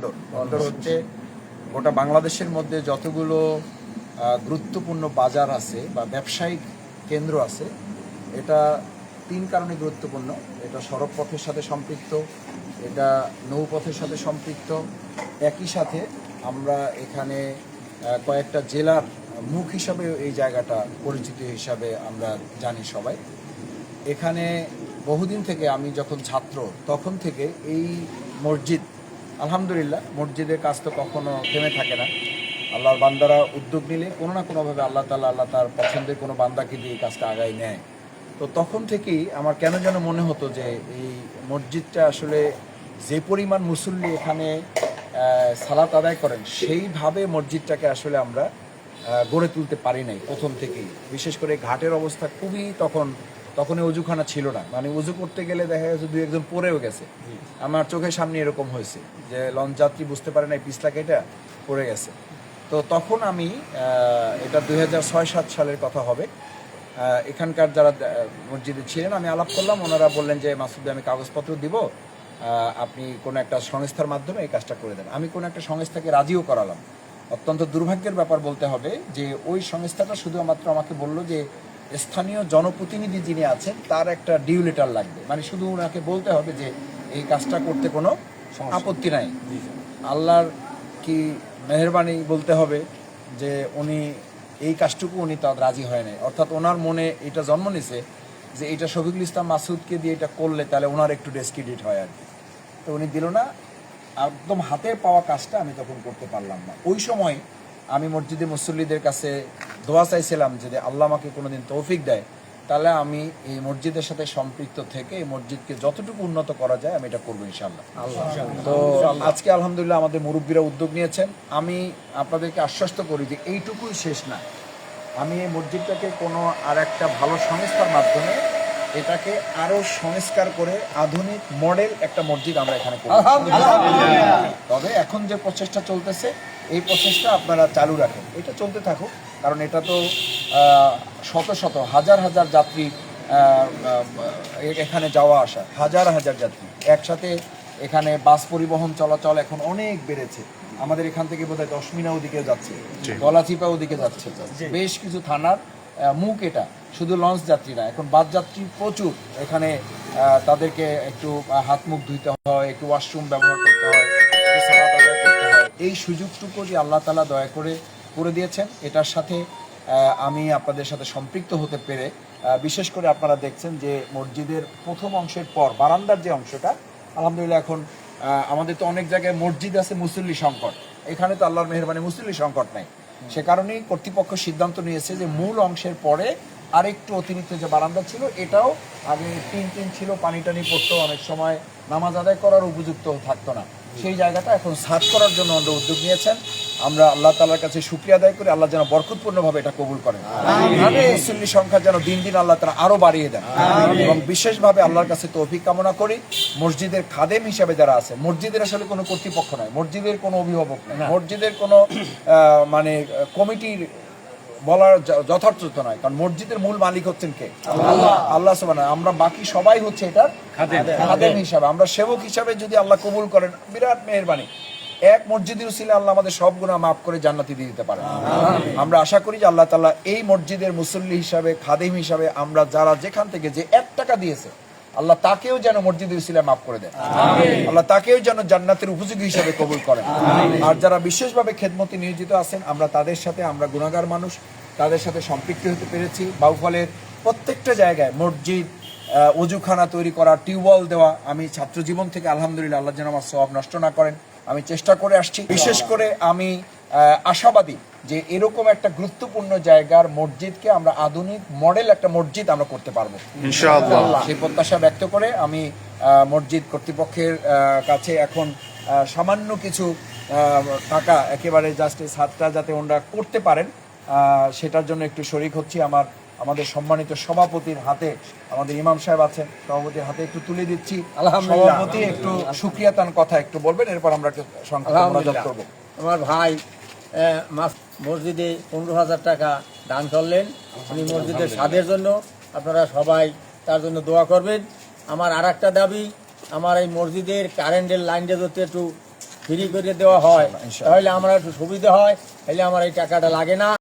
বন্দর বন্দর হচ্ছে গোটা বাংলাদেশের মধ্যে যতগুলো গুরুত্বপূর্ণ বাজার আছে বা ব্যবসায়িক কেন্দ্র আছে, এটা তিন কারণে গুরুত্বপূর্ণ। এটা সড়ক পথের সাথে সম্পৃক্ত, এটা নৌপথের সাথে সম্পৃক্ত। একই সাথে আমরা এখানে কয়েকটা জেলার মুখ হিসাবে এই জায়গাটা পরিচিত হিসাবে আমরা জানি সবাই। এখানে বহুদিন থেকে আমি যখন ছাত্র, তখন থেকে এই মসজিদ আলহামদুলিল্লাহ, মসজিদের কাজ তো কখনো থেমে থাকে না। আল্লাহর বান্দারা উদ্যোগ নিলে কোনো না কোনোভাবে আল্লাহ তালা আল্লাহ তার পছন্দের কোনো বান্দাকে দিয়ে কাজটা আগায় নেয়। তো তখন থেকেই আমার কেন যেন মনে হতো যে এই মসজিদটা আসলে যে পরিমাণ মুসল্লি এখানে সালাত আদায় করেন, সেইভাবে মসজিদটাকে আসলে আমরা গড়ে তুলতে পারি নাই প্রথম থেকেই। বিশেষ করে ঘাটের অবস্থা খুবই তখন তখন এই অজুখানা ছিল না। মানে উজু করতে গেলে দেখা গেছে দুই একজন পড়েও গেছে। আমার চোখের সামনে এরকম হয়েছে যে লঞ্চ যাত্রী বুঝতে পারে না এই পিছলা কেটে পড়ে গেছে। তো তখন আমি এটা দুই হাজার ছয় সাত সালের কথা হবে। এখানকার যারা মসজিদে ছিলেন আমি আলাপ করলাম। ওনারা বললেন যে মাসুদ আমি কাগজপত্র দিব। আপনি কোনো একটা সংস্থার মাধ্যমে এই কাজটা করে দেন। আমি কোনো একটা সংস্থাকে রাজিও করালাম। অত্যন্ত দুর্ভাগ্যের ব্যাপার বলতে হবে যে ওই সংস্থাটা শুধুমাত্র আমাকে বলল যে স্থানীয় জনপ্রতিনিধি যিনি আছেন তার একটা ডিউ লেটার লাগবে। মানে শুধু ওনাকে বলতে হবে যে এই কাজটা করতে কোনো আপত্তি নাই। আল্লাহর কি মেহরবানি বলতে হবে যে উনি এই কাজটুকু উনি তার রাজি হয় নাই। অর্থাৎ ওনার মনে এটা জন্ম নিছে যে এটা শফিকুল ইসলাম মাসুদকে দিয়ে এটা করলে তাহলে ওনার একটু ডেসক্রেডিট হয় আর কি। তো উনি দিল না। একদম হাতে পাওয়া কাজটা আমি তখন করতে পারলাম না। ওই সময় আমি মসজিদে মুসল্লিদের কাছে দোয়া চাইছিলাম যদি আল্লাহ আমাকে কোনোদিন তৌফিক দেয় তাহলে আমি এই মসজিদের সাথে সম্পৃক্ত থেকে এই মসজিদকে যতটুকু উন্নত করা যায় আমি এটা করব ইনশাল্লাহ তো আজকে আলহামদুলিল্লাহ আমাদের মুরব্বীরা উদ্যোগ নিয়েছেন। আমি আপনাদেরকে আশ্বস্ত করি যে এইটুকুই শেষ না। আমি এই মসজিদটাকে কোনো আর একটা ভালো সংস্থার মাধ্যমে এটাকে আরও সংস্কার করে আধুনিক মডেল একটা মসজিদ আমরা এখানে করব। তবে এখন যে প্রচেষ্টা চলতেছে এই প্রসেসটা আপনারা চালু রাখেন। এটা চলতে থাকুক কারণ এটা তো শত শত হাজার হাজার যাত্রী এখানে যাওয়া আসা হাজার হাজার যাত্রী। একসাথে এখানে বাস পরিবহন চলাচল এখন অনেক বেড়েছে। আমাদের এখান থেকে বোধহয় দশমিনা ওদিকে যাচ্ছে গলাচিপা ওদিকে যাচ্ছে। বেশ কিছু থানার মুখ এটা শুধু লঞ্চ যাত্রী না এখন বাস যাত্রী প্রচুর। এখানে তাদেরকে একটু হাত মুখ ধুইতে হয় একটু ওয়াশরুম ব্যবহার করতে হয়। এই সুযোগটুকু যে আল্লাহ তালা দয়া করে করে দিয়েছেন, এটার সাথে আমি আপনাদের সাথে সম্পৃক্ত হতে পেরে বিশেষ করে আপনারা দেখছেন যে মসজিদের প্রথম অংশের পর, বারান্দার যে অংশটা, আলহামদুলিল্লাহ এখন আমাদের তো অনেক জায়গায় মসজিদ আছে মুসল্লি সংকট। এখানে তো আল্লাহর মেহরবানি মুসল্লি সংকট নাই। সে কারণেই কর্তৃপক্ষ সিদ্ধান্ত নিয়েছে যে মূল অংশের পরে আরেকটু অতিরিক্ত যে বারান্দা ছিল, এটাও আগে তিন তিন ছিল পানি টানি পড়তো, অনেক সময় নামাজ আদায় করার উপযুক্ত থাকতো না। সেই জায়গাটা এখন সার্চ করার জন্য আমরা উদ্যোগ নিয়েছেন। আমরা আল্লাহ তালার কাছে শুক্রিয়া আদায় করি আল্লাহ যেন বরকতপূর্ণভাবে এটা কবুল করেন। মুসল্লি সংখ্যা যেন দিন দিন আল্লাহ তারা আরও বাড়িয়ে দেন। এবং বিশেষভাবে আল্লাহর কাছে তৌফিক কামনা করি মসজিদের খাদেম হিসাবে যারা আছে মসজিদের আসলে কোনো কর্তৃপক্ষ নয় মসজিদের কোনো অভিভাবক নয় মসজিদের কোনো মানে কমিটির বলার যথার্থ নয় কারণ মসজিদের মূল মালিক হচ্ছেন কে? আল্লাহ। আল্লাহ সুবহানাহু আমরা বাকি সবাই হচ্ছে এটার খাদেম। হিসাবে। আমরা সেবক হিসাবে যদি আল্লাহ কবুল করেন বিরাট মেহেরবানি। এক মসজিদের উসিলে আল্লাহ আমাদের সব গুণা মাফ করে জান্নাতি দিয়ে দিতে পারেন। আমরা আশা করি যে আল্লাহ তাআলা এই মসজিদের মুসল্লি হিসাবে খাদেম হিসাবে আমরা যারা যেখান থেকে যে এক টাকা দিয়েছে আল্লাহ তাকেও যেন মসজিদ উসিলে মাফ করে দেন। আল্লাহ তাকেও যেন জান্নাতের উপযোগী হিসাবে কবুল করেন। আর যারা বিশেষভাবে খেদমতি নিয়োজিত আছেন আমরা তাদের সাথে আমরা গুণাগার মানুষ তাদের সাথে সম্পৃক্ত হতে পেরেছি। বাউফলের প্রত্যেকটা জায়গায় মসজিদ অজুখানা তৈরি করা টিউবওয়েল দেওয়া আমি ছাত্র জীবন থেকে আলহামদুলিল্লাহ আল্লাহ যেন আমার সব নষ্ট না করেন। আমি চেষ্টা করে আসছি। বিশেষ করে আমি আশাবাদী যে এরকম একটা গুরুত্বপূর্ণ জায়গার মসজিদকে আমরা আধুনিক মডেল একটা মসজিদ আমরা করতে পারব। সেই প্রত্যাশা ব্যক্ত করে আমি আহ, মসজিদ কর্তৃপক্ষের কাছে এখন সামান্য কিছু টাকা একেবারে জাস্ট এই ছাদটা যাতে ওনারা করতে পারেন আহ, সেটার জন্য একটু শরিক হচ্ছি। আমার আমাদের সম্মানিত সভাপতির হাতে আমাদের ইমাম সাহেব আছেন সভাপতির হাতে একটু তুলে দিচ্ছি। আলহামদুলিল্লাহ। সভাপতি একটু সুক্রিয়া তান কথা একটু বলবেন এরপর আমরা একটু আলহামদুলিল্লাহ। করব। আমার ভাই মসজিদে পনেরো হাজার টাকা দান করলেন। উনি মসজিদের স্বাদের জন্য। আপনারা সবাই তার জন্য দোয়া করবেন। আমার আর একটা দাবি আমার এই মসজিদের কারেন্টের লাইনটা যদি একটু ফ্রি করে দেওয়া হয় তাহলে আমরা একটু সুবিধা হয়। তাহলে আমার এই টাকাটা লাগে না।